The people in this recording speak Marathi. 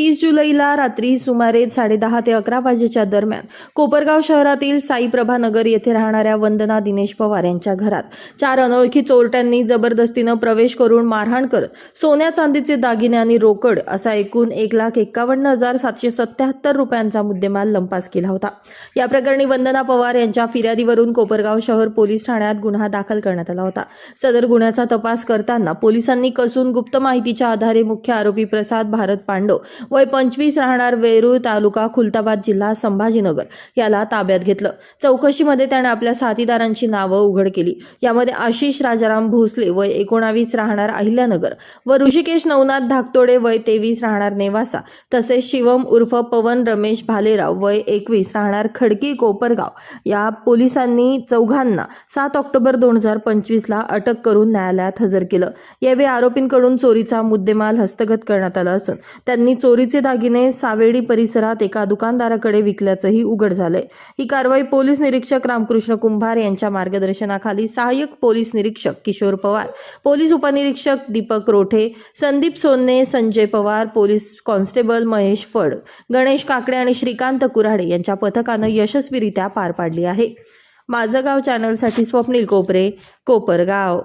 तीस जुलैला रात्री सुमारे साडेदहा ते अकरा वाजेच्या दरम्यान कोपरगाव शहरातील साईप्रभा नगर येथे राहणाऱ्या वंदना दिनेश पवार यांच्या घरात चार अनोळखी चोरट्यांनी जबरदस्तीनं प्रवेश करून मारहाण करत सोन्या चांदीचे दागिने आणि रोकड असा एकूण एक लाख एक्कावन्न हजार सातशे सत्याहत्तर रुपयांचा मुद्देमाल लंपास केला होता. या प्रकरणी वंदना पवार यांच्या फिर्यादीवरून कोपरगाव शहर पोलीस ठाण्यात गुन्हा दाखल करण्यात आला होता. सदर गुन्ह्याचा तपास करताना पोलिसांनी कसून गुप्त माहितीच्या आधारे मुख्य आरोपी प्रसाद भारत पांडव वय पंचवीस राहणार वेरूळ तालुका खुलताबाद जिल्हा संभाजीनगर. याला ताब्यात घेतलं. चौकशीमध्ये त्याने आपल्या साथीदारांची नावं उघड केली. यामध्ये आशिष राजाराम भोसले वय एकोणावीस राहणार अहिल्यानगर व ऋषिकेश नवनाथ धाकतोडे वय तेवीस राहणार नेवासा. तसेच शिवम उर्फ पवन रमेश भालेराव वय एकवीस राहणार खडकी कोपरगाव. या पोलिसांनी चौघांना सात ऑक्टोबर दोन हजार पंचवीसला अटक करून न्यायालयात हजर केलं. यावेळी आरोपींकडून चोरीचा मुद्देमाल हस्तगत करण्यात आला असून त्यांनी चोरी चोरीचे दागिने सावेडी परिसरात एका दुकानदाराकडे विकल्याचंही उघड झालंय. ही कारवाई पोलीस निरीक्षक रामकृष्ण कुंभार यांच्या मार्गदर्शनाखाली सहाय्यक पोलीस निरीक्षक किशोर पवार पोलीस उपनिरीक्षक दीपक रोठे संदीप सोन्ने संजय पवार पोलीस कॉन्स्टेबल महेश फड गणेश काकडे आणि श्रीकांत कुऱ्हाडे यांच्या पथकानं यशस्वीरित्या पार पाडली आहे. माझं गाव चॅनलसाठी स्वप्नील कोपरे कोपरगाव.